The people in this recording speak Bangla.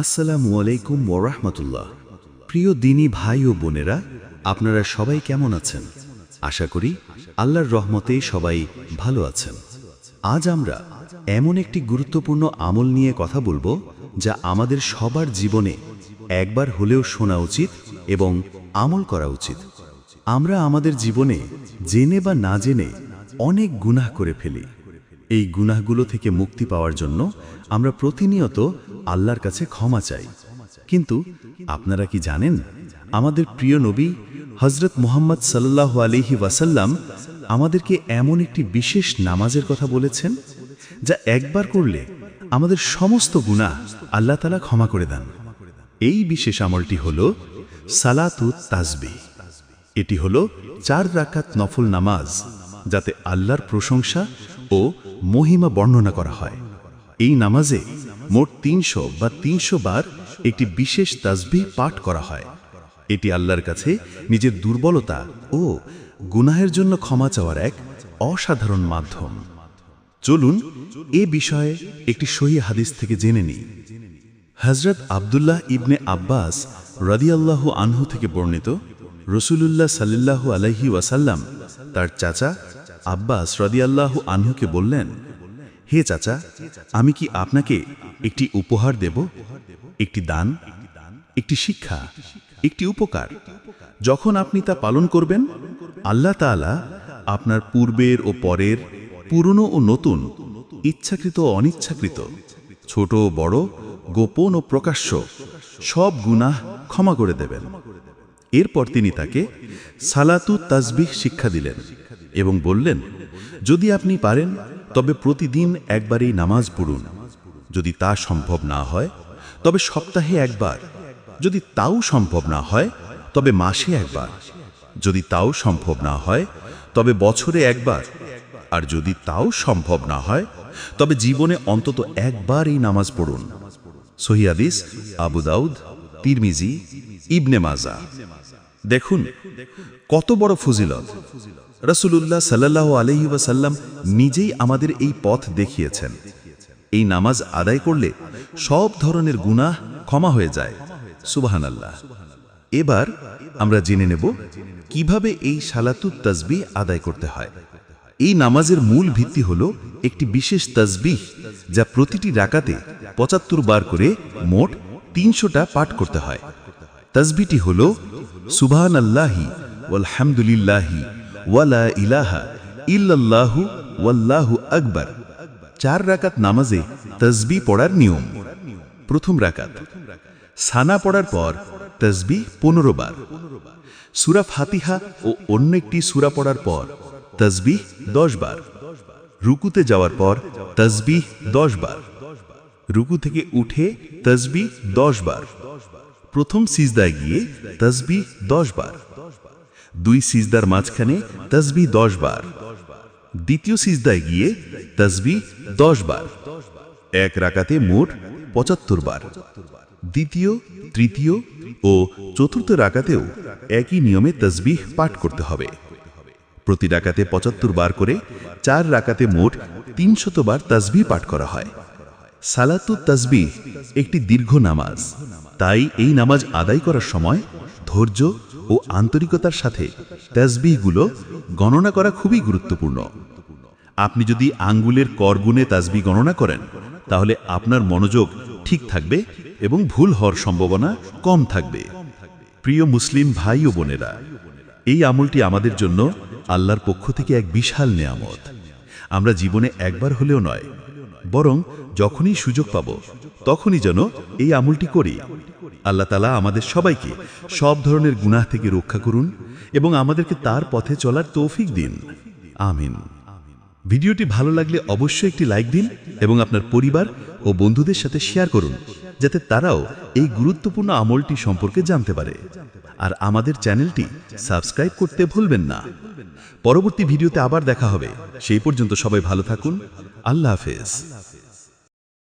আসসালামু আলাইকুম ওরহমতুল্লাহ প্রিয় দিনী ভাই ও বোনেরা, আপনারা সবাই কেমন আছেন? আশা করি আল্লাহর রহমতে সবাই ভালো আছেন। আজ আমরা এমন একটি গুরুত্বপূর্ণ আমল নিয়ে কথা বলব, যা আমাদের সবার জীবনে একবার হলেও শোনা উচিত এবং আমল করা উচিত। আমরা আমাদের জীবনে জেনে বা না জেনে অনেক গুনাহ করে ফেলি। এই গুনাহগুলো থেকে মুক্তি পাওয়ার জন্য আমরা প্রতিনিয়ত আল্লাহর কাছে ক্ষমা চাই। কিন্তু আপনারা কি জানেন, আমাদের প্রিয় নবী হজরত মোহাম্মদ সাল্লাহ আলিহি ওয়াসাল্লাম আমাদেরকে এমন একটি বিশেষ নামাজের কথা বলেছেন, যা একবার করলে আমাদের সমস্ত গুনাহ আল্লাহ তালা ক্ষমা করে দেন। এই বিশেষ আমলটি হল সালাতুত তাজবি এটি হল চার রাকাত নফল নামাজ, যাতে আল্লাহর প্রশংসা ও মহিমা বর্ণনা করা হয়। এই নামাজে মোট তিনশো বা তিনশো বার একটি বিশেষ তাজবি পাঠ করা হয়। এটি আল্লাহর কাছে নিজের দুর্বলতা ও গুনাহের জন্য ক্ষমা চাওয়ার এক অসাধারণ মাধ্যম। চলুন এ বিষয়ে একটি সহি হাদিস থেকে জেনে নিই। হজরত আবদুল্লাহ ইবনে আব্বাস রাদিয়াল্লাহু আনহু থেকে বর্ণিত রসুলুল্লাহ সাল্লাল্লাহু আলাইহি ওয়াসাল্লাম তার চাচা আব্বাস রাদিয়াল্লাহু আনহুকে বললেন, হে চাচা, আমি কি আপনাকে একটি উপহার দেব? একটি দান? একটি শিক্ষা? একটি উপকার? যখন আপনি তা পালন করবেন, আল্লাহ তাআলা আপনার পূর্বের ও পরের, পুরনো ও নতুন, ইচ্ছাকৃত ও অনিচ্ছাকৃত, ছোট বড়, গোপন ও প্রকাশ্য, সব গুনাহ ক্ষমা করে দেবেন। এরপর তিনি তাকে সালাতু তাসবিহ শিক্ষা দিলেন। এবং বললেন, যদি আপনি পারেন, তবে প্রতিদিন একবারই নামাজ পড়ুন। যদি তা সম্ভব না হয়, তবে সপ্তাহে একবার। যদি তাও সম্ভব না হয়, তবে মাসে একবার। যদি তাও সম্ভব না হয়, তবে বছরে একবার। আর যদি তাও সম্ভব না হয়, তবে জীবনে অন্তত একবার এই নামাজ পড়ুন। সহিয়াদিস আবু দাউদ, তিরমিজি, ইবনে মাজা দেখুন, কত বড় ফজিলত। রসুলুল্লাহ সাল্লাহ আলহি ওয়াসাল্লাম নিজেই আমাদের এই পথ দেখিয়েছেন। এই নামাজ আদায় করলে সব ধরনের গুনাহ ক্ষমা হয়ে যায়। সুবাহান আল্লাহ এবার আমরা জেনে নেব কীভাবে এই সালাতুত তসবি আদায় করতে হয়। এই নামাজের মূল ভিত্তি হল একটি বিশেষ তসবিহ যা প্রতিটি রাকাতে পঁচাত্তর বার করে মোট তিনশোটা পাঠ করতে হয়। তসবিটি হল সুবহান আল্লাহি ওয়ালহামদুলিল্লাহি ওয়ালা ইলাহা ইল্লাল্লাহু ওয়াল্লাহু আকবার। চার রাকাত নামাজে তসবি পড়ার নিয়ম। প্রথম রাকাত। সানা পড়ার পর তসবি পনেরো বার। সুরা ফাতিহা ও অন্য একটি সুরা পড়ার পর তসবিহ দশ বার। রুকুতে যাওয়ার পর তসবিহ দশ বার। রুকু থেকে উঠে তসবি দশ বার। প্রথম সিজদায় গিয়ে তসবি দশ বার। দুই সিজদার মাঝখানে তসবি দশ বার। দ্বিতীয় সিজদায় গিয়ে তসবি দশ বার। এক রাকাতে মোট পঁচাত্তর বার। দ্বিতীয়, তৃতীয় ও চতুর্থ রাকাতেও একই নিয়মে তসবিহ পাঠ করতে হবে। প্রতি রাকাতে পঁচাত্তর বার করে চার রাকাতে মোট তিনশত বার তসবি পাঠ করা হয়। সালাতু তসবিহ একটি দীর্ঘ নামাজ। তাই এই নামাজ আদায় করার সময় ধৈর্য ও আন্তরিকতার সাথে তসবিহগুলো গণনা করা খুবই গুরুত্বপূর্ণ। আপনি যদি আঙ্গুলের করগুনে তাজবি গণনা করেন, তাহলে আপনার মনোযোগ ঠিক থাকবে এবং ভুল হওয়ার সম্ভাবনা কম থাকবে। প্রিয় মুসলিম ভাই ও বোনেরা, এই আমলটি আমাদের জন্য আল্লাহর পক্ষ থেকে এক বিশাল নেয়ামত। আমরা জীবনে একবার হলেও নয়, বরং যখনই সুযোগ পাব, তখনই যেন এই আমলটি করি। আল্লাহ তালা আমাদের সবাইকে সব ধরনের গুনাহ থেকে রক্ষা করুন এবং আমাদেরকে তার পথে চলার তৌফিক দিন। আমিন। ভিডিওটি ভালো লাগলে অবশ্যই একটি লাইক দিন এবং আপনার পরিবার ও বন্ধুদের সাথে শেয়ার করুন, যাতে তারাও এই গুরুত্বপূর্ণ আমলটি সম্পর্কে জানতে পারে। আর আমাদের চ্যানেলটি সাবস্ক্রাইব করতে ভুলবেন না। পরবর্তী ভিডিওতে আবার দেখা হবে। সেই পর্যন্ত সবাই ভালো থাকুন। আল্লাহ হাফেজ।